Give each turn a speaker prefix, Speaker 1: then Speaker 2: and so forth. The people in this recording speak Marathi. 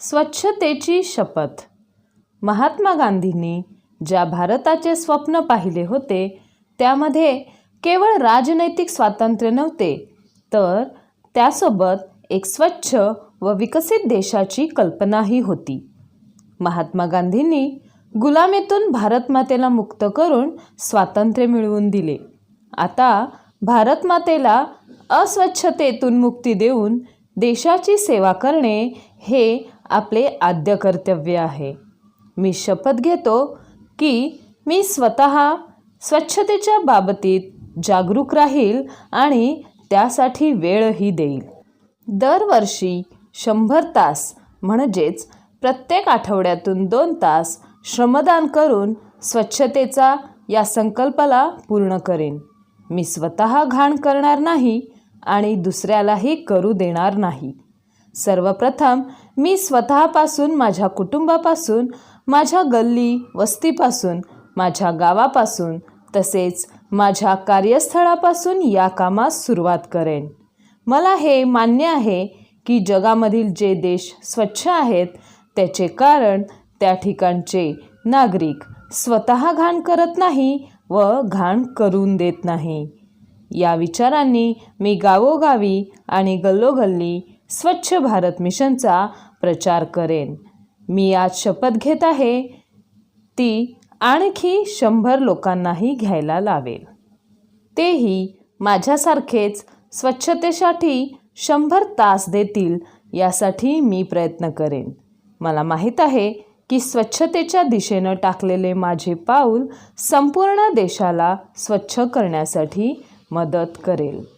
Speaker 1: स्वच्छतेची शपथ. महात्मा गांधींनी ज्या भारताचे स्वप्न पाहिले होते त्यामध्ये केवळ राजनैतिक स्वातंत्र्य नव्हते तर त्यासोबत एक स्वच्छ व विकसित देशाची कल्पनाही होती. महात्मा गांधींनी गुलामीतून भारतमातेला मुक्त करून स्वातंत्र्य मिळवून दिले. आता भारतमातेला अस्वच्छतेतून मुक्ती देऊन देशाची सेवा करणे हे आपले आद्य कर्तव्य आहे. मी शपथ घेतो की मी स्वतः स्वच्छतेच्या बाबतीत जागरूक राहील आणि त्यासाठी वेळही देईल. दरवर्षी शंभर तास म्हणजेच प्रत्येक आठवड्यातून दोन तास श्रमदान करून स्वच्छतेचा या संकल्पाला पूर्ण करेन. मी स्वतः घाण करणार नाही आणि दुसऱ्यालाही करू देणार नाही. सर्वप्रथम मी स्वतःपासून माझ्या कुटुंबापासून माझ्या गल्ली वस्तीपासून माझ्या गावापासून तसेच माझ्या कार्यस्थळापासून या कामास सुरुवात करेन. मला हे मान्य आहे की जगामधील जे देश स्वच्छ आहेत त्याचे कारण त्या ठिकाणचे नागरिक स्वतः घाण करत नाही व घाण करून देत नाही. या विचारांनी मी गावोगावी आणि गल्लोगल्ली स्वच्छ भारत मिशनचा प्रचार करेन. मी आज शपथ घेत आहे. ती आणखी शंभर लोकांनाही घ्यायला लावेल. तेही माझ्यासारखेच स्वच्छतेसाठी शंभर तास देतील यासाठी मी प्रयत्न करेन. मला माहीत आहे की स्वच्छतेच्या दिशेनं टाकलेले माझे पाऊल संपूर्ण देशाला स्वच्छ करण्यासाठी मदत करेल.